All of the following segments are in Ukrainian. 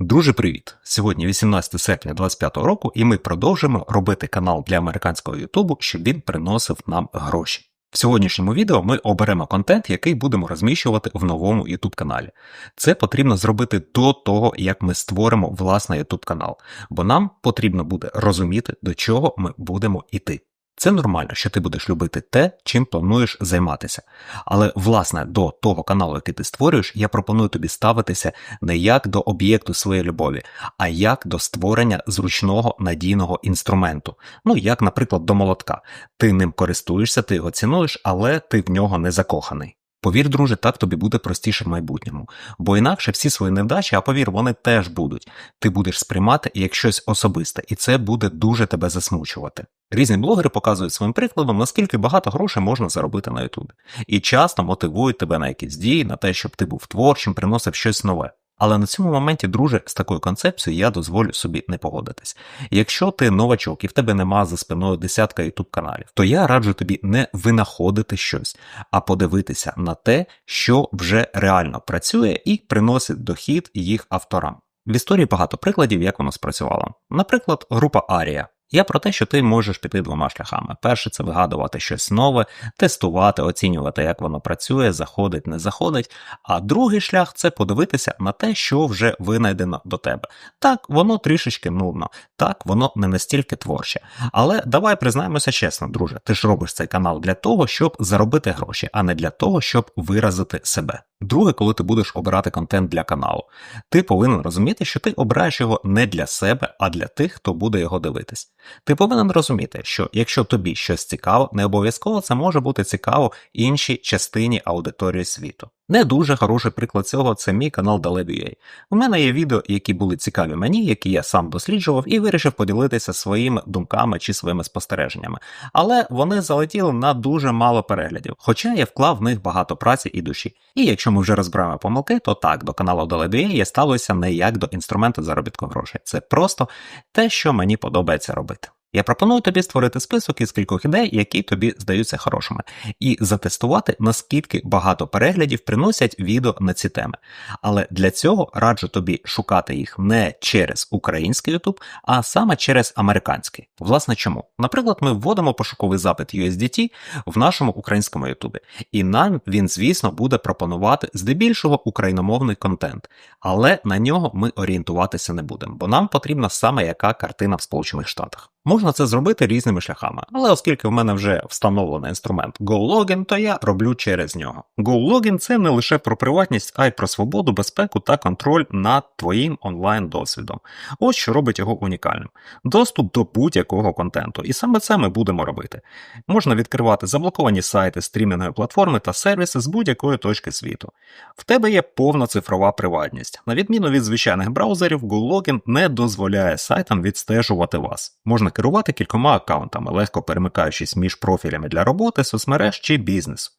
Друже, привіт! Сьогодні 18 серпня 2025 року, і ми продовжимо робити канал для американського Ютубу, щоб він приносив нам гроші. В сьогоднішньому відео ми оберемо контент, який будемо розміщувати в новому YouTube каналі. Це потрібно зробити до того, як ми створимо власний YouTube канал, бо нам потрібно буде розуміти, до чого ми будемо йти. Це нормально, що ти будеш любити те, чим плануєш займатися. Але, власне, до того каналу, який ти створюєш, я пропоную тобі ставитися не як до об'єкту своєї любові, а як до створення зручного надійного інструменту. Ну, як, наприклад, до молотка. Ти ним користуєшся, ти його цінуєш, але ти в нього не закоханий. Повір, друже, так тобі буде простіше в майбутньому, бо інакше всі свої невдачі, а повір, вони теж будуть. Ти будеш сприймати як щось особисте, і це буде дуже тебе засмучувати. Різні блогери показують своїм прикладом, наскільки багато грошей можна заробити на Ютубі, і часто мотивують тебе на якісь дії, на те, щоб ти був творчим, приносив щось нове. Але на цьому моменті, друже, з такою концепцією я дозволю собі не погодитись. Якщо ти новачок і в тебе нема за спиною десятка ютуб каналів, то я раджу тобі не винаходити щось, а подивитися на те, що вже реально працює і приносить дохід їх авторам. В історії багато прикладів, як воно спрацювало. Наприклад, група Арія. Я про те, що ти можеш піти двома шляхами. Перше це вигадувати щось нове, тестувати, оцінювати, як воно працює, заходить, не заходить. А другий шлях це подивитися на те, що вже винайдено до тебе. Так, воно трішечки нудно, так, воно не настільки творче. Але давай признаємося чесно, друже, ти ж робиш цей канал для того, щоб заробити гроші, а не для того, щоб виразити себе. Друге, коли ти будеш обирати контент для каналу, ти повинен розуміти, що ти обираєш його не для себе, а для тих, хто буде його дивитись. Ти повинен розуміти, що якщо тобі щось цікаво, не обов'язково це може бути цікаво іншій частині аудиторії світу. Не дуже хороший приклад цього це мій канал Daleb.ua. У мене є відео, які були цікаві мені, які я сам досліджував і вирішив поділитися своїми думками чи своїми спостереженнями. Але вони залетіли на дуже мало переглядів, хоча я вклав в них багато праці і душі. І якщо ми вже розбираємо помилки, то так, до каналу Daleb.ua я ставлюся не як до інструменту заробітку грошей. Це просто те, що мені подобається робити. Я пропоную тобі створити список із кількох ідей, які тобі здаються хорошими, і затестувати, наскільки багато переглядів приносять відео на ці теми. Але для цього раджу тобі шукати їх не через український YouTube, а саме через американський. Власне, чому? Наприклад, ми вводимо пошуковий запит USDT в нашому українському YouTube, і нам він, звісно, буде пропонувати здебільшого україномовний контент, але на нього ми орієнтуватися не будемо, бо нам потрібна саме яка картина в Сполучених Штатах. Можна це зробити різними шляхами, але оскільки в мене вже встановлений інструмент GoLogin, то я роблю через нього. GoLogin – це не лише про приватність, а й про свободу, безпеку та контроль над твоїм онлайн-досвідом. Ось що робить його унікальним: доступ до будь-якого контенту. І саме це ми будемо робити. Можна відкривати заблоковані сайти, стрімінгові платформи та сервіси з будь-якої точки світу. В тебе є повна цифрова приватність. На відміну від звичайних браузерів, GoLogin не дозволяє сайтам відстежувати вас. Можна керувати кількома аккаунтами, легко перемикаючись між профілями для роботи, соцмереж чи бізнесу.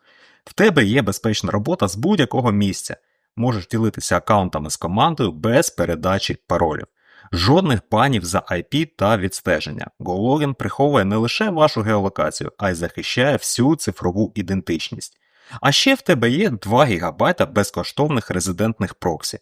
В тебе є безпечна робота з будь-якого місця. Можеш ділитися аккаунтами з командою без передачі паролів. Жодних банів за IP та відстеження. GoLogin приховує не лише вашу геолокацію, а й захищає всю цифрову ідентичність. А ще в тебе є 2 ГБ безкоштовних резидентних проксі.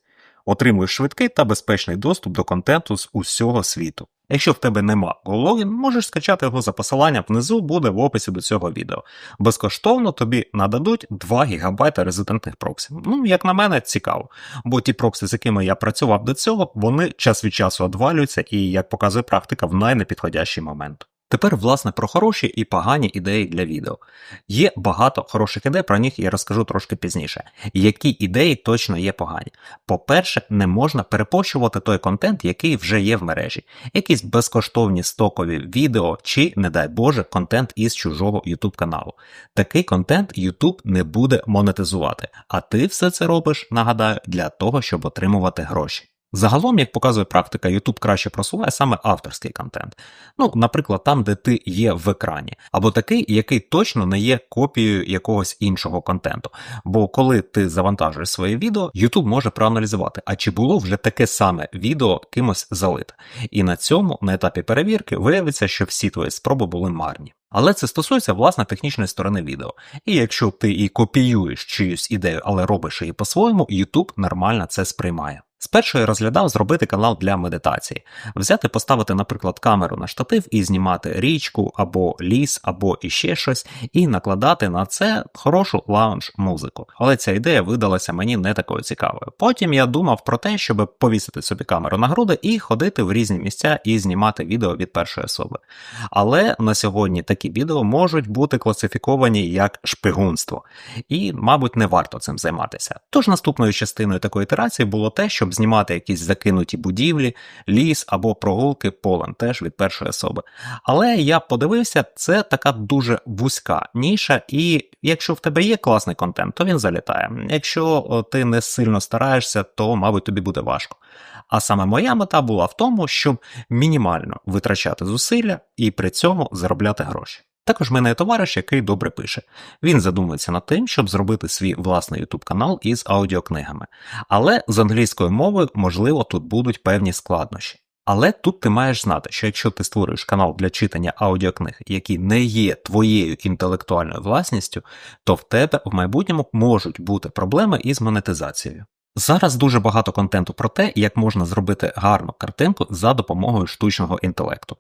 Отримуєш швидкий та безпечний доступ до контенту з усього світу. Якщо в тебе нема GoLogin, можеш скачати його за посиланням внизу, буде в описі до цього відео. Безкоштовно тобі нададуть 2 ГБ резидентних проксі. Ну, як на мене, цікаво. Бо ті проксі, з якими я працював до цього, вони час від часу одвалюються і, як показує практика, в найнепідходящий момент. Тепер, власне, про хороші і погані ідеї для відео. Є багато хороших ідей, про них я розкажу трошки пізніше. Які ідеї точно є погані. По-перше, не можна перепощувати той контент, який вже є в мережі, якісь безкоштовні стокові відео чи, не дай Боже, контент із чужого YouTube каналу. Такий контент YouTube не буде монетизувати, а ти все це робиш, нагадаю, для того, щоб отримувати гроші. Загалом, як показує практика, YouTube краще просуває саме авторський контент. Ну, наприклад, там, де ти є в екрані, або такий, який точно не є копією якогось іншого контенту. Бо коли ти завантажуєш своє відео, YouTube може проаналізувати, а чи було вже таке саме відео кимось залите. І на цьому, на етапі перевірки, виявиться, що всі твої спроби були марні. Але це стосується власне технічної сторони відео. І якщо ти і копіюєш чиюсь ідею, але робиш її по-своєму, YouTube нормально це сприймає. Спершу я розглядав зробити канал для медитації, взяти, поставити, наприклад, камеру на штатив і знімати річку або ліс, або іще щось, і накладати на це хорошу лаунж музику. Але ця ідея видалася мені не такою цікавою. Потім я думав про те, щоб повісити собі камеру на груди і ходити в різні місця і знімати відео від першої особи. Але на сьогодні такі відео можуть бути класифіковані як шпигунство, і, мабуть, не варто цим займатися. Тож наступною частиною такої ітерації було те, щоб знімати якісь закинуті будівлі, ліс або прогулки полем теж від першої особи. Але я подивився, це така дуже вузька ніша, і якщо в тебе є класний контент, то він залітає. Якщо ти не сильно стараєшся, то, мабуть, тобі буде важко. А саме моя мета була в тому, щоб мінімально витрачати зусилля і при цьому заробляти гроші. Також в мене є товариш, який добре пише. Він задумується над тим, щоб зробити свій власний YouTube канал із аудіокнигами. Але з англійською мовою, можливо, тут будуть певні складнощі. Але тут ти маєш знати, що якщо ти створюєш канал для читання аудіокниг, які не є твоєю інтелектуальною власністю, то в тебе в майбутньому можуть бути проблеми із монетизацією. Зараз дуже багато контенту про те, як можна зробити гарну картинку за допомогою штучного інтелекту.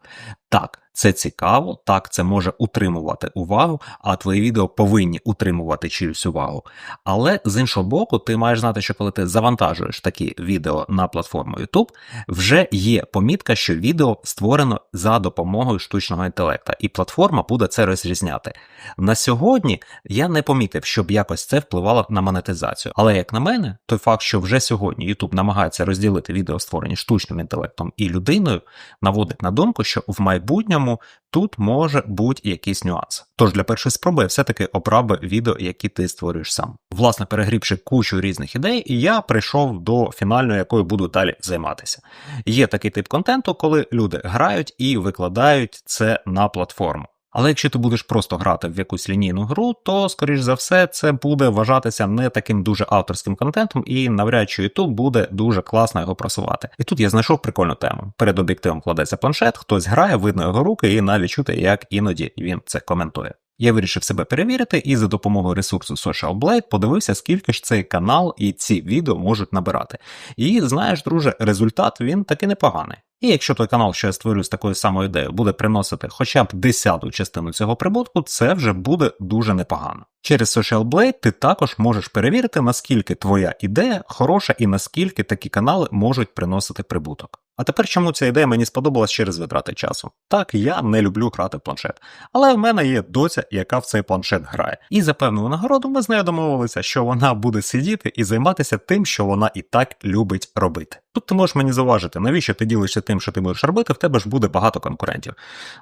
Так, це цікаво, так це може утримувати увагу, а твої відео повинні утримувати чиюсь увагу. Але з іншого боку, ти маєш знати, що коли ти завантажуєш такі відео на платформу YouTube, вже є помітка, що відео створено за допомогою штучного інтелекту, і платформа буде це розрізняти. На сьогодні я не помітив, щоб якось це впливало на монетизацію. Але як на мене, той факт, що вже сьогодні YouTube намагається розділити відео, створені штучним інтелектом і людиною, наводить на думку, що в майбутньому тому тут може бути якийсь нюанс. Тож для першої спроби все-таки обрав відео, які ти створюєш сам. Власне, перегрібши кучу різних ідей, я прийшов до фінальної, якою буду далі займатися. Є такий тип контенту, коли люди грають і викладають це на платформу. Але якщо ти будеш просто грати в якусь лінійну гру, то, скоріш за все, це буде вважатися не таким дуже авторським контентом, і навряд чи YouTube буде дуже класно його просувати. І тут я знайшов прикольну тему. Перед об'єктивом кладеться планшет, хтось грає, видно його руки, і навіть чути, як іноді він це коментує. Я вирішив себе перевірити і за допомогою ресурсу Social Blade подивився, скільки ж цей канал і ці відео можуть набирати. І знаєш, друже, результат він таки непоганий. І якщо той канал, що я створю з такою самою ідеєю, буде приносити хоча б десяту частину цього прибутку, це вже буде дуже непогано. Через Social Blade ти також можеш перевірити, наскільки твоя ідея хороша і наскільки такі канали можуть приносити прибуток. А тепер чому ця ідея мені сподобалась через витрати часу? Так, я не люблю грати в планшет, але в мене є доця, яка в цей планшет грає. І за певну нагороду ми з нею домовилися, що вона буде сидіти і займатися тим, що вона і так любить робити. Тут ти можеш мені зауважити, навіщо ти ділишся тим, що ти будеш робити, в тебе ж буде багато конкурентів.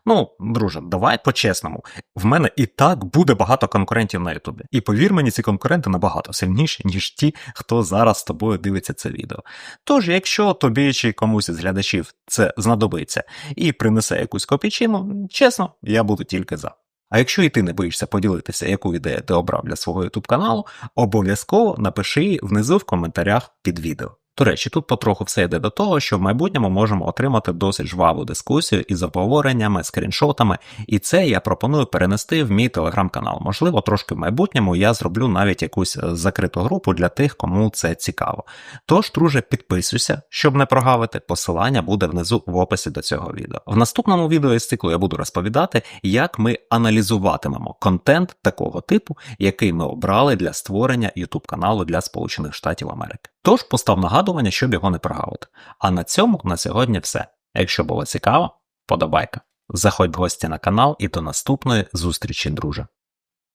Ну, друже, давай по-чесному. В мене і так буде багато конкурентів на Ютубі. І повір мені, ці конкуренти набагато сильніші, ніж ті, хто зараз з тобою дивиться це відео. Тож, якщо тобі чи комусь із глядачів це знадобиться і принесе якусь копійчину, чесно, я буду тільки за. А якщо і ти не боїшся поділитися, яку ідею ти обрав для свого YouTube каналу, обов'язково напиши внизу в коментарях під відео. До речі, тут потроху все йде до того, що в майбутньому можемо отримати досить жваву дискусію із обговореннями, скріншотами, і це я пропоную перенести в мій телеграм-канал. Можливо, трошки в майбутньому я зроблю навіть якусь е, закриту групу для тих, кому це цікаво. Тож, друже, підписуйся, щоб не прогавити, посилання буде внизу в описі до цього відео. В наступному відео із циклу я буду розповідати, як ми аналізуватимемо контент такого типу, який ми обрали для створення YouTube каналу для Сполучених Штатів Америки. Тож постав нагадування, щоб його не прогавити. А на цьому на сьогодні все. Якщо було цікаво, подобайка. Заходь в гості на канал і до наступної зустрічі, друже.